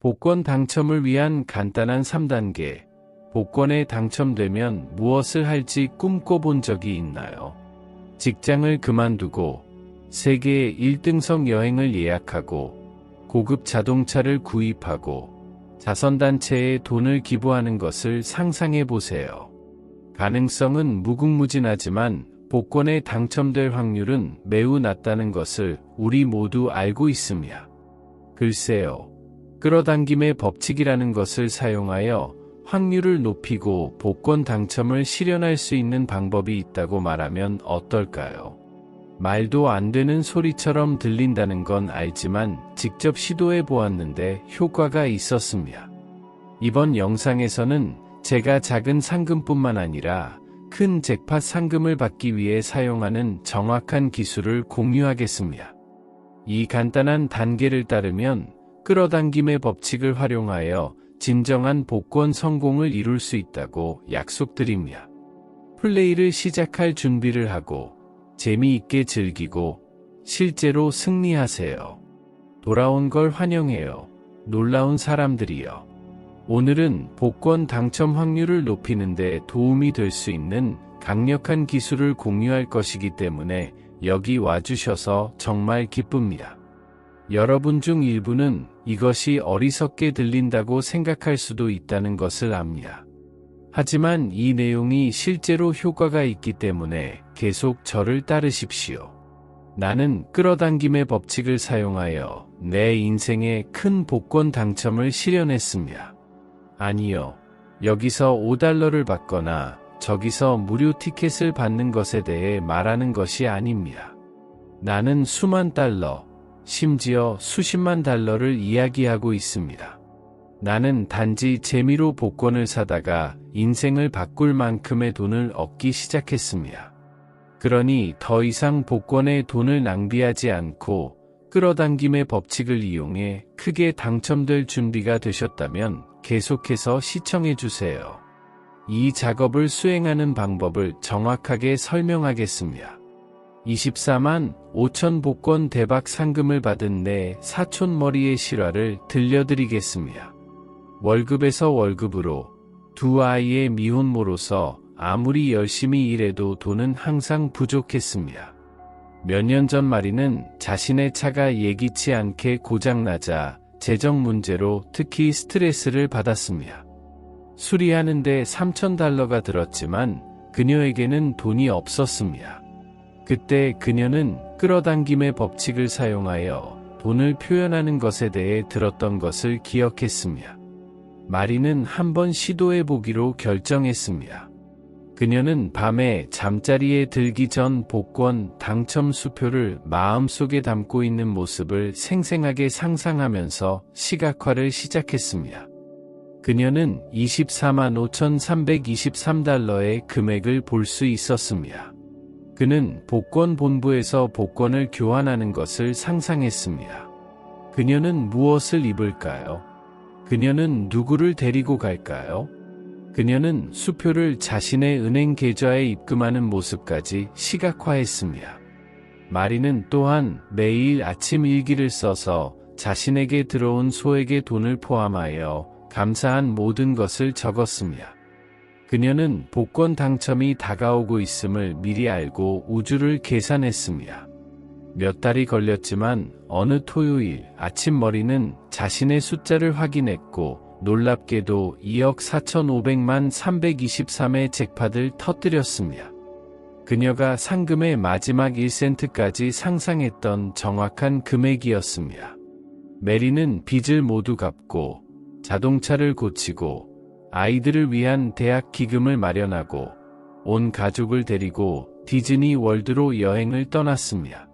복권 당첨을 위한 간단한 3단계. 복권에 당첨되면 무엇을 할지 꿈꿔본 적이 있나요? 직장을 그만두고 세계 1등석 여행을 예약하고 고급 자동차를 구입하고 자선단체에 돈을 기부하는 것을 상상해 보세요. 가능성은 무궁무진하지만 복권에 당첨될 확률은 매우 낮다는 것을 우리 모두 알고 있습니다. 글쎄요. 끌어당김의 법칙이라는 것을 사용하여 확률을 높이고 복권 당첨을 실현할 수 있는 방법이 있다고 말하면 어떨까요? 말도 안 되는 소리처럼 들린다는 건 알지만 직접 시도해 보았는데 효과가 있었습니다. 이번 영상에서는 제가 작은 상금뿐만 아니라 큰 잭팟 상금을 받기 위해 사용하는 정확한 기술을 공유하겠습니다. 이 간단한 단계를 따르면 끌어당김의 법칙을 활용하여 진정한 복권 성공을 이룰 수 있다고 약속드립니다. 플레이를 시작할 준비를 하고 재미있게 즐기고 실제로 승리하세요. 돌아온 걸 환영해요. 놀라운 사람들이요. 오늘은 복권 당첨 확률을 높이는 데 도움이 될 수 있는 강력한 기술을 공유할 것이기 때문에 여기 와주셔서 정말 기쁩니다. 여러분 중 일부는 이것이 어리석게 들린다고 생각할 수도 있다는 것을 압니다. 하지만 이 내용이 실제로 효과가 있기 때문에 계속 저를 따르십시오. 나는 끌어당김의 법칙을 사용하여 내 인생의 큰 복권 당첨을 실현했습니다. 아니요. 여기서 5달러를 받거나 저기서 무료 티켓을 받는 것에 대해 말하는 것이 아닙니다. 나는 수만 달러, 심지어 수십만 달러를 이야기하고 있습니다. 나는 단지 재미로 복권을 사다가 인생을 바꿀 만큼의 돈을 얻기 시작했습니다. 그러니 더 이상 복권에 돈을 낭비하지 않고 끌어당김의 법칙을 이용해 크게 당첨될 준비가 되셨다면 계속해서 시청해주세요. 이 작업을 수행하는 방법을 정확하게 설명하겠습니다. 24만 5천 복권 대박 상금을 받은 내 사촌 머리의 실화를 들려드리겠습니다. 월급에서 월급으로 두 아이의 미혼모로서 아무리 열심히 일해도 돈은 항상 부족했습니다. 몇 년 전 마리는 자신의 차가 예기치 않게 고장나자 재정 문제로 특히 스트레스를 받았습니다. 수리하는데 3천 달러가 들었지만 그녀에게는 돈이 없었습니다. 그때 그녀는 끌어당김의 법칙을 사용하여 돈을 표현하는 것에 대해 들었던 것을 기억했습니다. 마리는 한번 시도해 보기로 결정했습니다. 그녀는 밤에 잠자리에 들기 전 복권 당첨 수표를 마음속에 담고 있는 모습을 생생하게 상상하면서 시각화를 시작했습니다. 그녀는 24만 5,323달러의 금액을 볼 수 있었습니다. 그는 복권 본부에서 복권을 교환하는 것을 상상했습니다. 그녀는 무엇을 입을까요? 그녀는 누구를 데리고 갈까요? 그녀는 수표를 자신의 은행 계좌에 입금하는 모습까지 시각화했습니다. 마리는 또한 매일 아침 일기를 써서 자신에게 들어온 소에게 돈을 포함하여 감사한 모든 것을 적었습니다. 그녀는 복권 당첨이 다가오고 있음을 미리 알고 우주를 계산했습니다. 몇 달이 걸렸지만 어느 토요일 아침 머리는 자신의 숫자를 확인했고 놀랍게도 2억 4,500만 323의 잭팟을 터뜨렸습니다. 그녀가 상금의 마지막 1센트까지 상상했던 정확한 금액이었습니다. 메리는 빚을 모두 갚고 자동차를 고치고 아이들을 위한 대학 기금을 마련하고 온 가족을 데리고 디즈니 월드로 여행을 떠났습니다.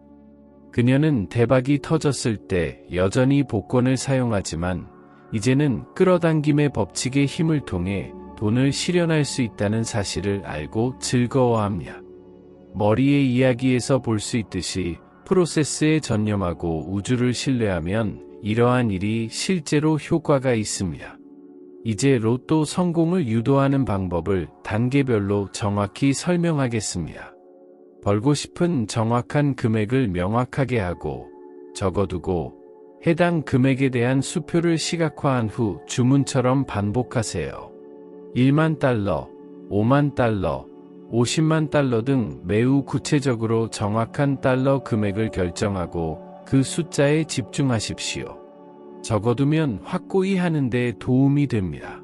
그녀는 대박이 터졌을 때 여전히 복권을 사용하지만 이제는 끌어당김의 법칙의 힘을 통해 돈을 실현할 수 있다는 사실을 알고 즐거워합니다. 머리의 이야기에서 볼 수 있듯이 프로세스에 전념하고 우주를 신뢰하면 이러한 일이 실제로 효과가 있습니다. 이제 로또 성공을 유도하는 방법을 단계별로 정확히 설명하겠습니다. 벌고 싶은 정확한 금액을 명확하게 하고 적어두고 해당 금액에 대한 수표를 시각화한 후 주문처럼 반복하세요. 1만 달러, 5만 달러, 50만 달러 등 매우 구체적으로 정확한 달러 금액을 결정하고 그 숫자에 집중하십시오. 적어두면 확고히 하는 데 도움이 됩니다.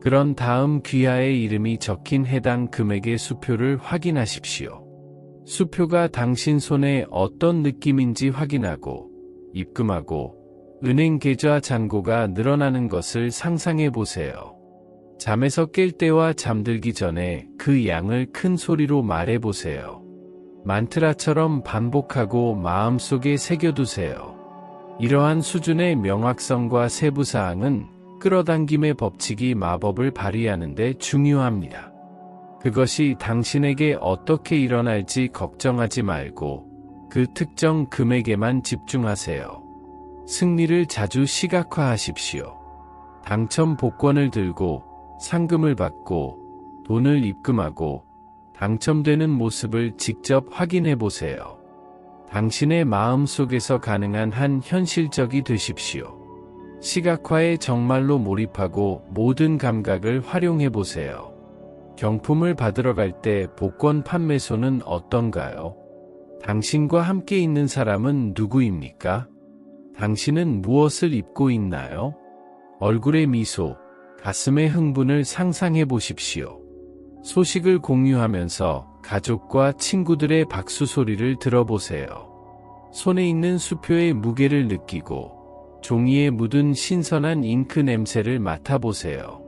그런 다음 귀하의 이름이 적힌 해당 금액의 수표를 확인하십시오. 수표가 당신 손에 어떤 느낌인지 확인하고 입금하고 은행 계좌 잔고가 늘어나는 것을 상상해 보세요. 잠에서 깰 때와 잠들기 전에 그 양을 큰 소리로 말해 보세요. 만트라처럼 반복하고 마음속에 새겨두세요. 이러한 수준의 명확성과 세부사항은 끌어당김의 법칙이 마법을 발휘하는 데 중요합니다. 그것이 당신에게 어떻게 일어날지 걱정하지 말고 그 특정 금액에만 집중하세요. 승리를 자주 시각화하십시오. 당첨 복권을 들고 상금을 받고 돈을 입금하고 당첨되는 모습을 직접 확인해 보세요. 당신의 마음 속에서 가능한 한 현실적이 되십시오. 시각화에 정말로 몰입하고 모든 감각을 활용해 보세요. 경품을 받으러 갈 때 복권 판매소는 어떤가요? 당신과 함께 있는 사람은 누구입니까? 당신은 무엇을 입고 있나요? 얼굴의 미소, 가슴의 흥분을 상상해 보십시오. 소식을 공유하면서 가족과 친구들의 박수 소리를 들어보세요. 손에 있는 수표의 무게를 느끼고 종이에 묻은 신선한 잉크 냄새를 맡아보세요.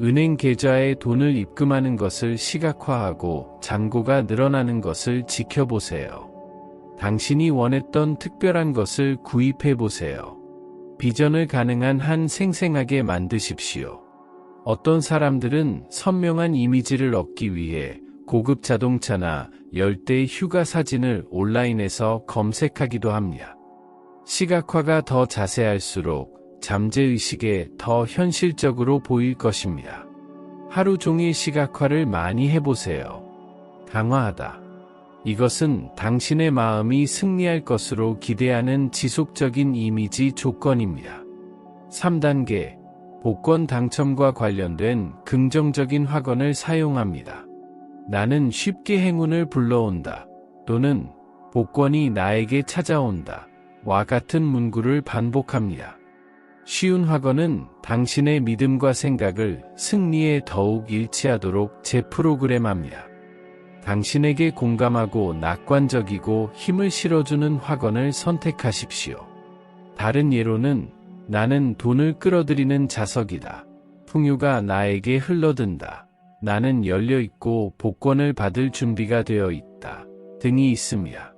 은행 계좌에 돈을 입금하는 것을 시각화하고 잔고가 늘어나는 것을 지켜보세요. 당신이 원했던 특별한 것을 구입해 보세요. 비전을 가능한 한 생생하게 만드십시오. 어떤 사람들은 선명한 이미지를 얻기 위해 고급 자동차나 열대 휴가 사진을 온라인에서 검색하기도 합니다. 시각화가 더 자세할수록 잠재의식에 더 현실적으로 보일 것입니다. 하루 종일 시각화를 많이 해보세요. 강화하다. 이것은 당신의 마음이 승리할 것으로 기대하는 지속적인 이미지 조건입니다. 3단계, 복권 당첨과 관련된 긍정적인 확언을 사용합니다. 나는 쉽게 행운을 불러온다. 또는 복권이 나에게 찾아온다. 와 같은 문구를 반복합니다. 쉬운 확언은 당신의 믿음과 생각을 승리에 더욱 일치하도록 재프로그램합니다. 당신에게 공감하고 낙관적이고 힘을 실어주는 확언을 선택하십시오. 다른 예로는 나는 돈을 끌어들이는 자석이다. 풍요가 나에게 흘러든다. 나는 열려있고 복권을 받을 준비가 되어 있다. 등이 있습니다.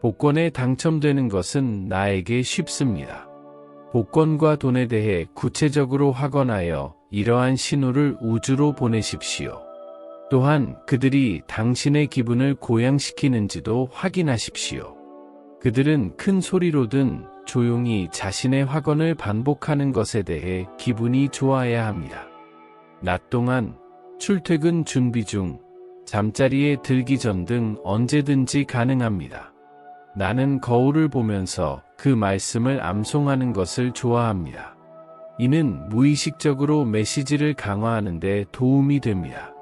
복권에 당첨되는 것은 나에게 쉽습니다. 복권과 돈에 대해 구체적으로 확언하여 이러한 신호를 우주로 보내십시오. 또한 그들이 당신의 기분을 고양시키는지도 확인하십시오. 그들은 큰 소리로든 조용히 자신의 확언을 반복하는 것에 대해 기분이 좋아야 합니다. 낮 동안 출퇴근 준비 중, 잠자리에 들기 전 등 언제든지 가능합니다. 나는 거울을 보면서 그 말씀을 암송하는 것을 좋아합니다. 이는 무의식적으로 메시지를 강화하는 데 도움이 됩니다.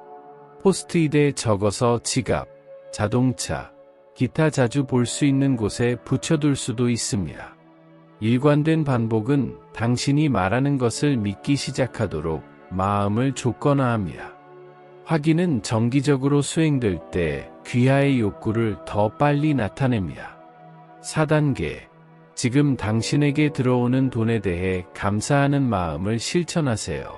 포스트잇에 적어서 지갑, 자동차, 기타 자주 볼 수 있는 곳에 붙여둘 수도 있습니다. 일관된 반복은 당신이 말하는 것을 믿기 시작하도록 마음을 조건화합니다. 확인은 정기적으로 수행될 때 귀하의 욕구를 더 빨리 나타냅니다. 4단계. 지금 당신에게 들어오는 돈에 대해 감사하는 마음을 실천하세요.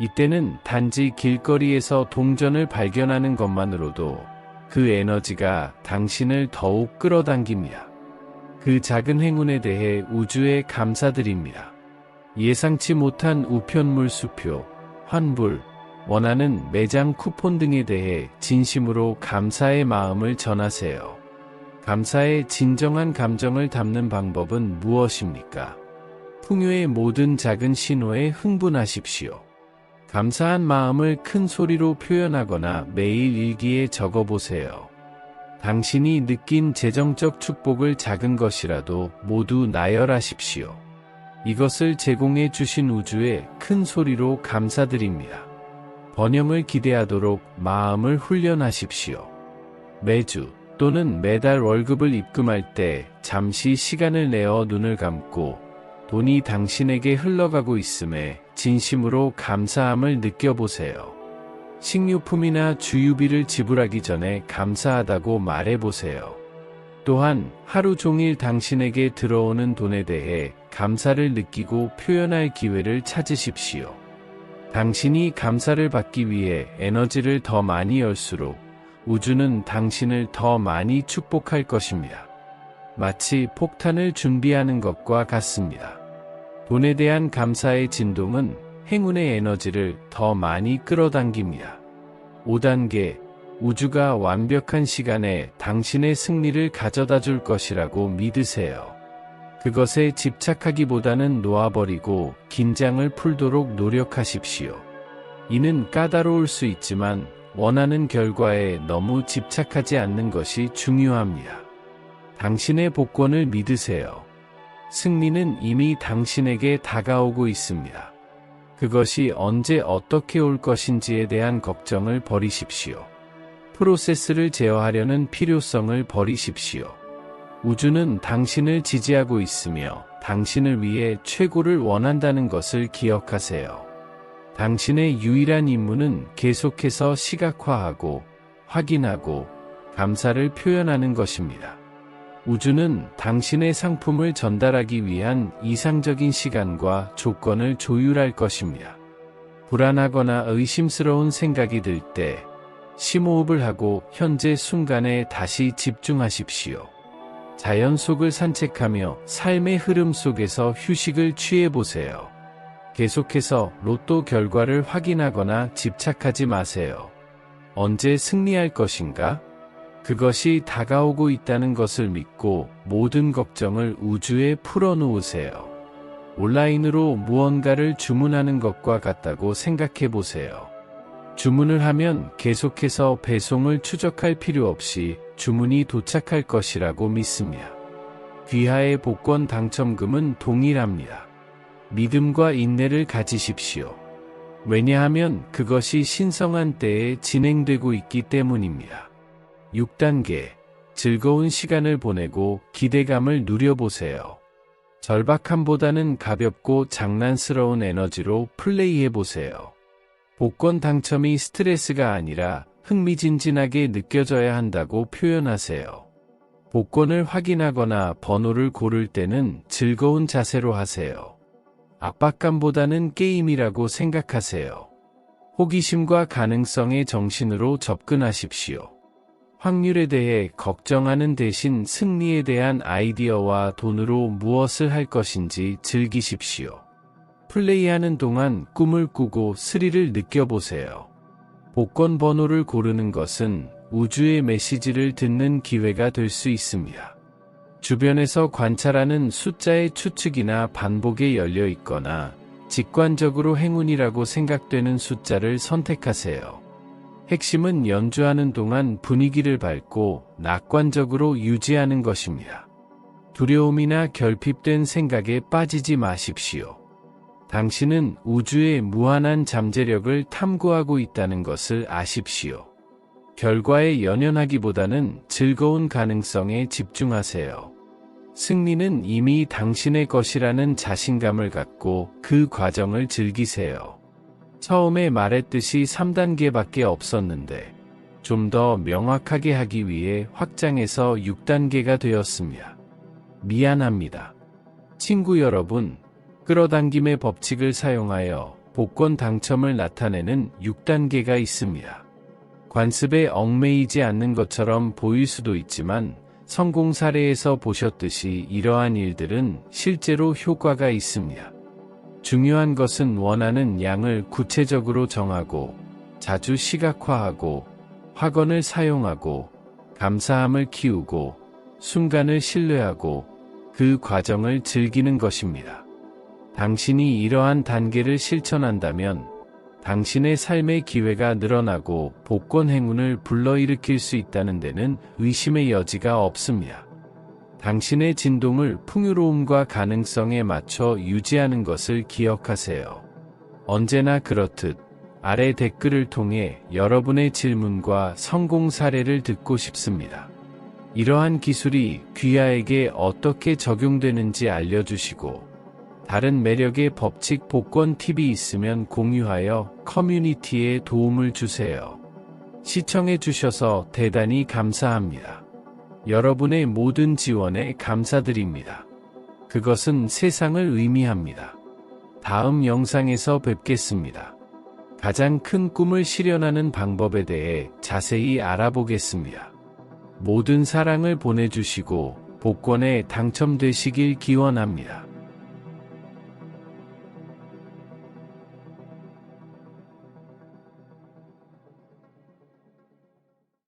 이때는 단지 길거리에서 동전을 발견하는 것만으로도 그 에너지가 당신을 더욱 끌어당깁니다. 그 작은 행운에 대해 우주에 감사드립니다. 예상치 못한 우편물 수표, 환불, 원하는 매장 쿠폰 등에 대해 진심으로 감사의 마음을 전하세요. 감사의 진정한 감정을 담는 방법은 무엇입니까? 풍요의 모든 작은 신호에 흥분하십시오. 감사한 마음을 큰 소리로 표현하거나 매일 일기에 적어보세요. 당신이 느낀 재정적 축복을 작은 것이라도 모두 나열하십시오. 이것을 제공해 주신 우주에 큰 소리로 감사드립니다. 번영을 기대하도록 마음을 훈련하십시오. 매주 또는 매달 월급을 입금할 때 잠시 시간을 내어 눈을 감고 돈이 당신에게 흘러가고 있음에 진심으로 감사함을 느껴보세요. 식료품이나 주유비를 지불하기 전에 감사하다고 말해보세요. 또한 하루 종일 당신에게 들어오는 돈에 대해 감사를 느끼고 표현할 기회를 찾으십시오. 당신이 감사를 받기 위해 에너지를 더 많이 열수록 우주는 당신을 더 많이 축복할 것입니다. 마치 폭탄을 준비하는 것과 같습니다. 돈에 대한 감사의 진동은 행운의 에너지를 더 많이 끌어당깁니다. 5단계 우주가 완벽한 시간에 당신의 승리를 가져다 줄 것이라고 믿으세요. 그것에 집착하기보다는 놓아버리고 긴장을 풀도록 노력하십시오. 이는 까다로울 수 있지만 원하는 결과에 너무 집착하지 않는 것이 중요합니다. 당신의 복권을 믿으세요. 승리는 이미 당신에게 다가오고 있습니다. 그것이 언제 어떻게 올 것인지에 대한 걱정을 버리십시오. 프로세스를 제어하려는 필요성을 버리십시오. 우주는 당신을 지지하고 있으며 당신을 위해 최고를 원한다는 것을 기억하세요. 당신의 유일한 임무는 계속해서 시각화하고 확인하고 감사를 표현하는 것입니다. 우주는 당신의 상품을 전달하기 위한 이상적인 시간과 조건을 조율할 것입니다. 불안하거나 의심스러운 생각이 들 때 심호흡을 하고 현재 순간에 다시 집중하십시오. 자연 속을 산책하며 삶의 흐름 속에서 휴식을 취해보세요. 계속해서 로또 결과를 확인하거나 집착하지 마세요. 언제 승리할 것인가? 그것이 다가오고 있다는 것을 믿고 모든 걱정을 우주에 풀어놓으세요. 온라인으로 무언가를 주문하는 것과 같다고 생각해 보세요. 주문을 하면 계속해서 배송을 추적할 필요 없이 주문이 도착할 것이라고 믿습니다. 귀하의 복권 당첨금은 동일합니다. 믿음과 인내를 가지십시오. 왜냐하면 그것이 신성한 때에 진행되고 있기 때문입니다. 6단계 즐거운 시간을 보내고 기대감을 누려보세요. 절박함보다는 가볍고 장난스러운 에너지로 플레이해보세요. 복권 당첨이 스트레스가 아니라 흥미진진하게 느껴져야 한다고 표현하세요. 복권을 확인하거나 번호를 고를 때는 즐거운 자세로 하세요. 압박감보다는 게임이라고 생각하세요. 호기심과 가능성의 정신으로 접근하십시오. 확률에 대해 걱정하는 대신 승리에 대한 아이디어와 돈으로 무엇을 할 것인지 즐기십시오. 플레이하는 동안 꿈을 꾸고 스릴을 느껴보세요. 복권 번호를 고르는 것은 우주의 메시지를 듣는 기회가 될 수 있습니다. 주변에서 관찰하는 숫자의 추측이나 반복에 열려 있거나 직관적으로 행운이라고 생각되는 숫자를 선택하세요. 핵심은 연주하는 동안 분위기를 밟고 낙관적으로 유지하는 것입니다. 두려움이나 결핍된 생각에 빠지지 마십시오. 당신은 우주의 무한한 잠재력을 탐구하고 있다는 것을 아십시오. 결과에 연연하기보다는 즐거운 가능성에 집중하세요. 승리는 이미 당신의 것이라는 자신감을 갖고 그 과정을 즐기세요. 처음에 말했듯이 3단계밖에 없었는데 좀 더 명확하게 하기 위해 확장해서 6단계가 되었습니다. 미안합니다. 친구 여러분, 끌어당김의 법칙을 사용하여 복권 당첨을 나타내는 6단계가 있습니다. 관습에 얽매이지 않는 것처럼 보일 수도 있지만 성공 사례에서 보셨듯이 이러한 일들은 실제로 효과가 있습니다. 중요한 것은 원하는 양을 구체적으로 정하고 자주 시각화하고 확언을 사용하고 감사함을 키우고 순간을 신뢰하고 그 과정을 즐기는 것입니다. 당신이 이러한 단계를 실천한다면 당신의 삶의 기회가 늘어나고 복권 행운을 불러일으킬 수 있다는 데는 의심의 여지가 없습니다. 당신의 진동을 풍요로움과 가능성에 맞춰 유지하는 것을 기억하세요. 언제나 그렇듯 아래 댓글을 통해 여러분의 질문과 성공 사례를 듣고 싶습니다. 이러한 기술이 귀하에게 어떻게 적용되는지 알려주시고 다른 매력의 법칙 복권 팁이 있으면 공유하여 커뮤니티에 도움을 주세요. 시청해 주셔서 대단히 감사합니다. 여러분의 모든 지원에 감사드립니다. 그것은 세상을 의미합니다. 다음 영상에서 뵙겠습니다. 가장 큰 꿈을 실현하는 방법에 대해 자세히 알아보겠습니다. 모든 사랑을 보내주시고 복권에 당첨되시길 기원합니다.